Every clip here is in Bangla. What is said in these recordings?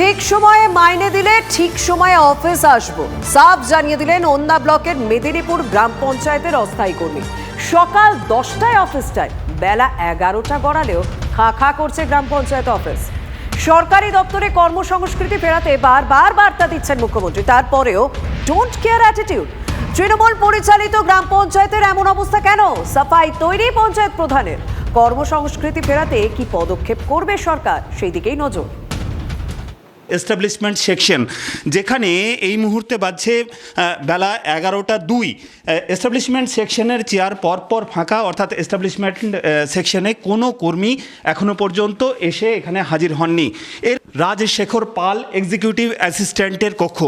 ঠিক সময়ে মাইনে দিলে ঠিক সময়ে অফিস আসব। সাফ জানিয়ে দিলেন ওন্দা ব্লকের মেদিনীপুর গ্রাম পঞ্চায়েতের অস্থায়ী কর্মী। সকাল দশটায় অফিস টাইম বেলা এগারোটা গড়ালেও খা খা করছে গ্রাম পঞ্চায়েত অফিস। সরকারি দপ্তরে কর্মসংস্কৃতি ফেরাতে বারবার বার্তা দিচ্ছেন মুখ্যমন্ত্রী। তারপরেও ডোন্ট কেয়ার অ্যাটিটিউড তৃণমূল পরিচালিত গ্রাম পঞ্চায়েতের এমন অবস্থা কেন? সাফাই তৈরি পঞ্চায়েত প্রধানের। কর্মসংস্কৃতি ফেরাতে কি পদক্ষেপ করবে সরকার? সেই দিকেই নজর। এস্টাবলিশমেন্ট সেকশন যেখানে এই মুহূর্তে বাজছে বেলা এগারোটা দুই। এস্টাবলিশমেন্ট সেকশনের চেয়ার পরপর ফাঁকা, অর্থাৎ এস্টাবলিশমেন্ট সেকশনে কোনো কর্মী এখনও পর্যন্ত এসে এখানে হাজির হননি। এর রাজশেখর পাল এক্সিকিউটিভ অ্যাসিস্ট্যান্টের কক্ষ।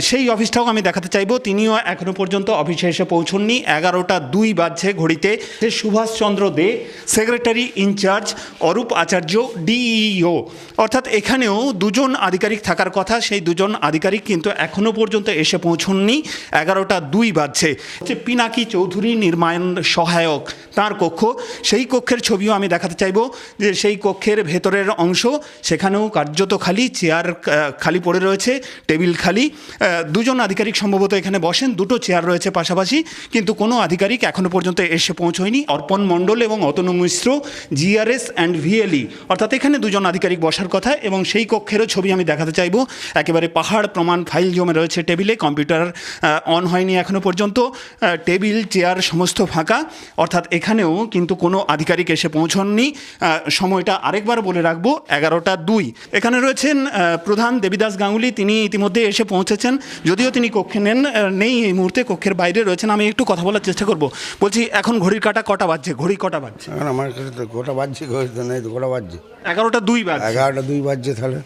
সেই অফিসটাও আমি দেখাতে চাইব। তিনিও এখনও পর্যন্ত অফিসে এসে পৌঁছননি। এগারোটা দুই বাজছে ঘড়িতে। Subhash Chandra De secretary in charge Arup Acharya DEO অর্থাৎ এখানেও দুজন আধিকারিক থাকার কথা। সেই দুজন আধিকারিক কিন্তু এখনও পর্যন্ত এসে পৌঁছননি। এগারোটা দুই বাজছে। হচ্ছে পিনাকি চৌধুরী, নির্মাণ সহায়ক, তার কক্ষ। সেই কক্ষের ছবিও আমি দেখাতে চাইব যে সেই কক্ষের ভেতরের অংশ, সেখানেও কার্যত খালি, চেয়ার খালি পড়ে রয়েছে, টেবিল খালি। দুজন আধিকারিক সম্ভবত এখানে বসেন, দুটো চেয়ার রয়েছে পাশাপাশি, কিন্তু কোনো আধিকারিক এখনও পর্যন্ত এসে পৌঁছয়নি। অর্পণ মণ্ডল এবং Atanu Mishra GRS and VLE অর্থাৎ এখানে দুজন আধিকারিক বসার কথা এবং সেই কক্ষেরও ছবি আমি দেখাতে চাইব। একেবারে পাহাড়, প্রমাণ, ফাইল জমে রয়েছে টেবিলে, কম্পিউটার অন হয়নি এখনও পর্যন্ত। টেবিল, চেয়ার সমস্ত ফাঁকা। অর্থাৎ এখানেও কিন্তু কোনো আধিকারিক এসে পৌঁছননি। সময়টা আরেকবার বলে রাখব, এগারোটা দুই। এখানে রয়েছেন প্রধান দেবীদাস গাঙ্গুলি। তিনি ইতিমধ্যে এসে পৌঁছেছেন। যদিও তিনি কক্ষে নেন নেই এই মুহূর্তে কক্ষের বাইরে রয়েছেন। আমি একটু কথা বলার চেষ্টা করব। বলছি এখন ঘড়ির কাটা কটা বাজছে? ঘড়ি কটা বাজছে? এখন আমার কাছে তো গোটা বাজছে নেই গোটা বাজছে। এগারোটা দুই বাজছে। এগারোটা দুই বাজছে তাহলে।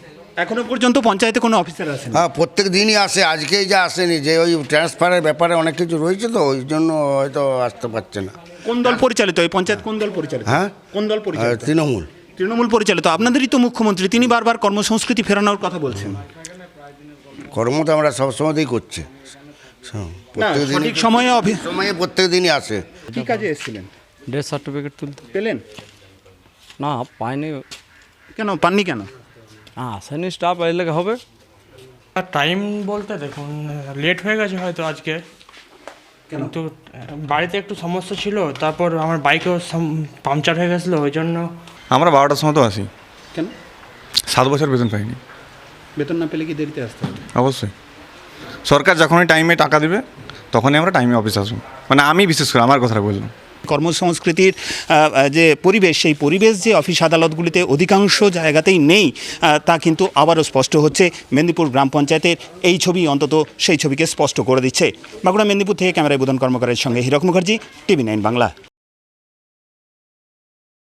এখনও পর্যন্ত পঞ্চায়েতে কোনো অফিসার আছেন হ্যাঁ প্রত্যেক দিনই আসে আজকেই যা আসেনি যে ওই ট্রান্সফারের ব্যাপারে অনেক কিছু রয়েছে তো ওই জন্য হয়তো আসতে পারছে না। কোন দল পরিচালিত? এই পঞ্চায়েত কোন দল পরিচালিত? হ্যাঁ? কোন দল পরিচালিত? তৃণমূল। তৃণমূল পরিচালিত আপনাদেরই তো মুখ্যমন্ত্রী তিনি বারবার কর্মসংস্কৃতি ফেরানোর কথা বলছেন। কর্ম তো আমরা সবসময়তেই করছি। প্রত্যেক সময়ে সময়ে প্রত্যেক দিনই আসে। কি কাজে এসেছিলেন? ডেথ সার্টিফিকেট তুলতে। পেলেন? না পাইনি। কেন পাননি কেন? না আসেনি স্টাফ এলে হবে। আর টাইম বলতে দেখুন লেট হয়ে গেছে হয়তো আজকে। কিন্তু বাড়িতে একটু সমস্যা ছিল তারপর আমার বাইকেও পাংচার হয়ে গেছিল ওই জন্য আমরা বারোটার সময় তো আসি কেন? সাত বছর বেতন পাইনি। বেতন না পেলে কি দেরিতে আসতে হবে? অবশ্যই। সরকার যখনই টাইমে টাকা দেবে তখনই আমরা টাইমে অফিস আসব। মানে আমি বিশেষ করে আমার কথাটা বললাম। কর্মসংস্কৃতির যে পরিবেশ, সেই পরিবেশ যে অফিস আদালতগুলিতে অধিকাংশ জায়গাতেই নেই তা কিন্তু আবারও স্পষ্ট হচ্ছে। মেদিনীপুর গ্রাম পঞ্চায়েতের এই ছবি অন্তত সেই ছবিকে স্পষ্ট করে দিচ্ছে। বাঁকুড়া মেদিনীপুর থেকে ক্যামেরায় বোধন কর্মকারের সঙ্গে হীরক মুখার্জি, টিভি নাইন বাংলা।